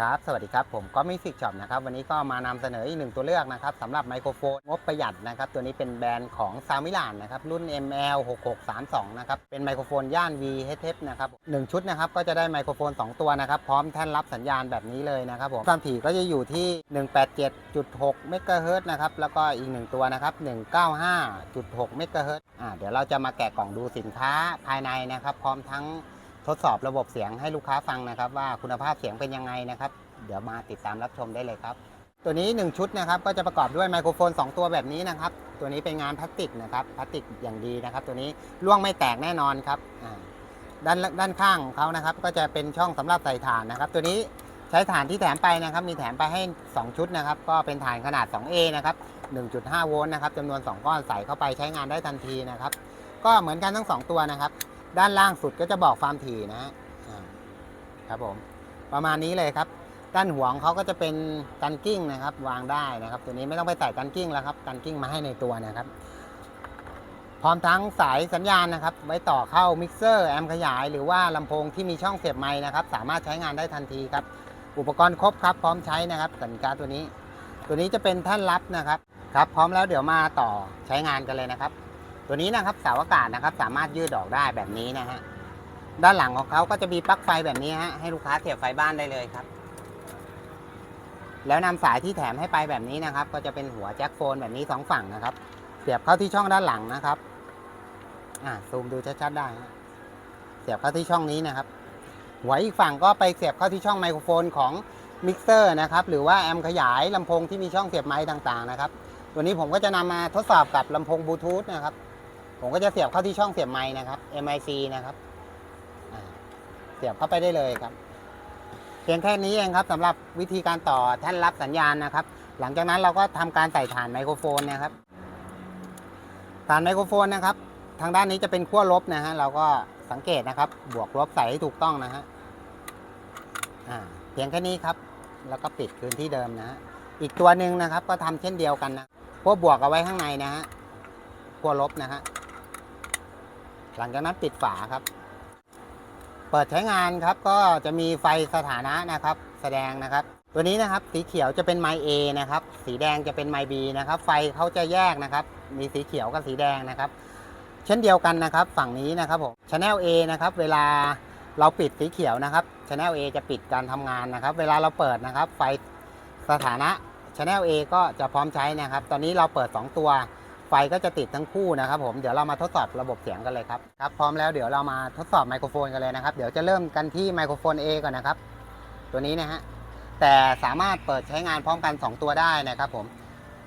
ครับ สวัสดีครับ ผมก็มิสิกช็อปนะครับ วันนี้ก็มานำเสนออีกหนึ่งตัวเลือกนะครับสำหรับไมโครโฟนงบประหยัดนะครับ ตัวนี้เป็นแบรนด์ของซามิลานนะครับ รุ่น ML 6632 นะครับ เป็นไมโครโฟนย่าน VHF นะครับหนึ่งชุดนะครับ ก็จะได้ไมโครโฟน 2 ตัวนะครับ พร้อมแท่นรับสัญญาณแบบนี้เลยนะครับผม ความถี่ก็จะอยู่ที่ 187.6เมกะเฮิรตซ์นะครับ แล้วก็อีกหนึ่งตัวนะครับ 195.6เมกะเฮิรตซ์อ่า เดี๋ยวเราจะมาแกะกล่องดูสินค้าภายในนะครับ พร้อมทั้ง ทดสอบระบบเสียงให้ลูกค้าฟังนะครับ ว่าคุณภาพเสียงเป็นยังไงนะครับ เดี๋ยวมาติดตามรับชมได้เลยครับ ตัวนี้ 1 ชุดนะครับก็จะประกอบด้วยไมโครโฟน 2 ตัวแบบนี้นะครับ ตัวนี้เป็นงานพลาสติกนะครับพลาสติกอย่างดีนะครับ ตัวนี้ล่วงไม่แตกแน่นอนครับด้านด้านข้างของเขานะครับ ก็จะเป็นช่องสำหรับใส่ถ่านนะครับ ตัวนี้ใช้ถ่านที่แถมไปนะครับ มีแถมไปให้ 2 ชุดนะครับ ก็เป็นถ่านขนาด 2A นะครับ 1.5 โวลต์นะครับจำนวน 2 ก้อนใส่เข้าไปใช้งานได้ทันทีนะครับ ก็เหมือนกันทั้ง 2 ตัวนะครับ ด้านล่างสุดก็จะบอกความถี่นะฮะครับผมประมาณนี้เลยครับ ด้านหัวของเขาก็จะเป็นกันกิ้งนะครับ วางได้นะครับ ตัวนี้ไม่ต้องไปใส่กันกิ้งแล้วครับกันกิ้งมาให้ในตัวนะครับ พร้อมทั้งสายสัญญาณนะครับ ไว้ต่อเข้ามิกเซอร์แอมขยาย หรือว่าลำโพงที่มีช่องเสียบไม้นะครับ สามารถใช้งานได้ทันทีครับ อุปกรณ์ครบครับ พร้อมใช้นะครับสินค้าตัวนี้ ตัวนี้จะเป็นท่านรับนะครับครับ พร้อมแล้วเดี๋ยวมาต่อใช้งานกันเลยนะครับ ตัวนี้นะครับเสาอากาศนะครับ สามารถยืดออกได้แบบนี้นะฮะด้านหลังของเขาก็จะมีปลั๊กไฟแบบนี้ฮะให้ลูกค้าเสียบไฟบ้านได้เลยครับ แล้วนำสายที่แถมให้ไปแบบนี้นะครับ ก็จะเป็นหัวแจ็คโฟนแบบนี้สองฝั่งนะครับ เสียบเข้าที่ช่องด้านหลังนะครับอ่าซูมดูชัดๆได้เสียบเข้าที่ช่องนี้นะครับ หัวอีกฝั่งก็ไปเสียบเข้าที่ช่องไมโครโฟนของมิกเซอร์นะครับ หรือว่าแอมขยายลำโพงที่มีช่องเสียบไม้ต่างๆนะครับ ตัวนี้ผมก็จะนำมาทดสอบกับลำโพงบลูทูธนะครับ ผมก็จะเสียบเข้าที่ช่องเสียบไม้นะครับ MIC นะครับเสียบเข้าไปได้เลยครับ เพียงแค่นี้เองครับสำหรับวิธีการต่อแท่นรับสัญญาณนะครับ หลังจากนั้นเราก็ทำการใส่ฐานไมโครโฟนนะครับฐานไมโครโฟนนะครับ ทางด้านนี้จะเป็นขั้วลบนะฮะเราก็สังเกตนะครับ บวกลบใส่ให้ถูกต้องนะฮะเพียงแค่นี้ครับ แล้วก็ปิดคืนที่เดิมนะฮะอีกตัวหนึ่งนะครับ ก็ทำเช่นเดียวกันนะพวกบวกเอาไว้ข้างในนะฮะขั้วลบนะฮะ หลังจากนั้นปิดฝาครับ เปิดใช้งานครับก็จะมีไฟสถานะนะครับ แสดงนะครับ ตัวนี้นะครับสีเขียวจะเป็นไมเอนะครับ สีแดงจะเป็นไมบีนะครับ ไฟเขาจะแยกนะครับ มีสีเขียวกับสีแดงนะครับ เช่นเดียวกันนะครับ ฝั่งนี้นะครับผม Channel A นะครับเวลาเราปิดสีเขียวนะครับ Channel A จะปิดการทำงานนะครับ เวลาเราเปิดนะครับ ไฟสถานะ Channel A ก็จะพร้อมใช้นะครับ ตอนนี้เราเปิด 2 ตัว ไฟก็จะติดทั้งคู่นะครับผมเดี๋ยวเรามาทดสอบระบบเสียงกันเลยครับครับพร้อมแล้วเดี๋ยวเรามาทดสอบไมโครโฟนกันเลยนะครับเดี๋ยวจะเริ่มกันที่ไมโครโฟน A ก่อนนะครับ ตัวนี้นะฮะแต่สามารถเปิดใช้งานพร้อมกัน 2 ตัวได้นะครับผม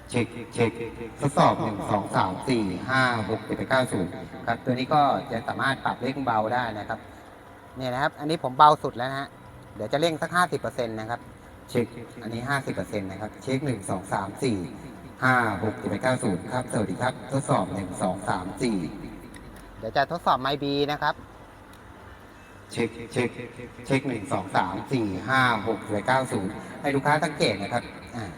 เช็คเช็คทดสอบหนึ่งสองสามสี่ห้าหกเจ็ดแปดเก้าศูนย์ครับตัวนี้ก็จะสามารถปรับเร่งเบาได้นะครับเนี่ยนะครับ อันนี้ผมเบาสุดแล้วนะฮะเดี๋ยวจะเร่งสัก50%นะครับเช็คอันนี้ห้าสิบเปอร์เซ็นต์นะครับเช็คหนึ่งสองสามสี่ ห้าหกเจ็ดแปดเก้าศูนย์ครับ สวัสดีครับ ทดสอบหนึ่งสองสามสี่เดี๋ยวจะทดสอบไมบีนะครับ เช็คเช็คเช็คหนึ่งสองสามสี่ห้าหกเจ็ดแปดเก้าศูนย์ให้ลูกค้าสังเกตนะครับอ่า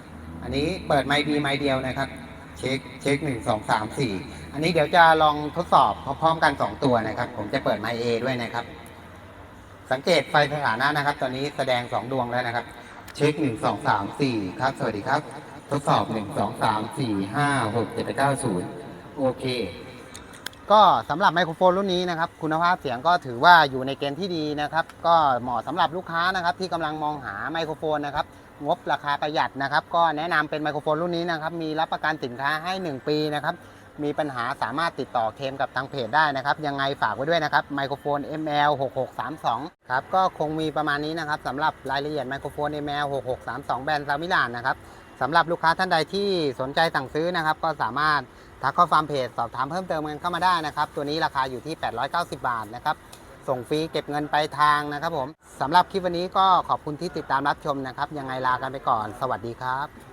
อันนี้เปิดไมบีไมเดียวนะครับ เช็คเช็คหนึ่งสองสามสี่อันนี้เดี๋ยวจะลองทดสอบพร้อมๆกัน2ตัวนะครับ ผมจะเปิดไมเอด้วยนะครับ สังเกตไฟสถานะนะครับ ตอนนี้แสดง2ดวงแล้วนะครับ เช็คหนึ่งสองสามสี่ครับ สวัสดีครับ ทดสอบหนึ่งสองสามสี่ห้าหกเจ็ดแปดเก้าศูนย์โอเค ก็สำหรับไมโครโฟนรุ่นนี้นะครับ คุณภาพเสียงก็ถือว่าอยู่ในเกณฑ์ที่ดีนะครับ ก็เหมาะสำหรับลูกค้านะครับ ที่กำลังมองหาไมโครโฟนนะครับงบราคาประหยัดนะครับ ก็แนะนำเป็นไมโครโฟนรุ่นนี้นะครับ มีรับประกันสินค้าให้ 1 ปีนะครับ มีปัญหาสามารถติดต่อเคลมกับทางเพจได้นะครับ ยังไงฝากไว้ด้วยนะครับไมโครโฟน ML 6632ครับก็คงมีประมาณนี้นะครับสำหรับรายละเอียดไมโครโฟน ML 6632แบรนด์ซามิลานนะครับ สำหรับลูกค้าท่านใดที่สนใจสั่งซื้อนะครับ ก็สามารถทักเข้าฟาร์มเพจสอบถามเพิ่มเติมกันเข้ามาได้นะครับ ตัวนี้ราคาอยู่ที่ 890 บาทนะครับ ส่งฟรีเก็บเงินไปลายทางนะครับผมสำหรับคลิปวันนี้ก็ขอบคุณที่ติดตามรับชมนะครับ ยังไงลากันไปก่อน สวัสดีครับ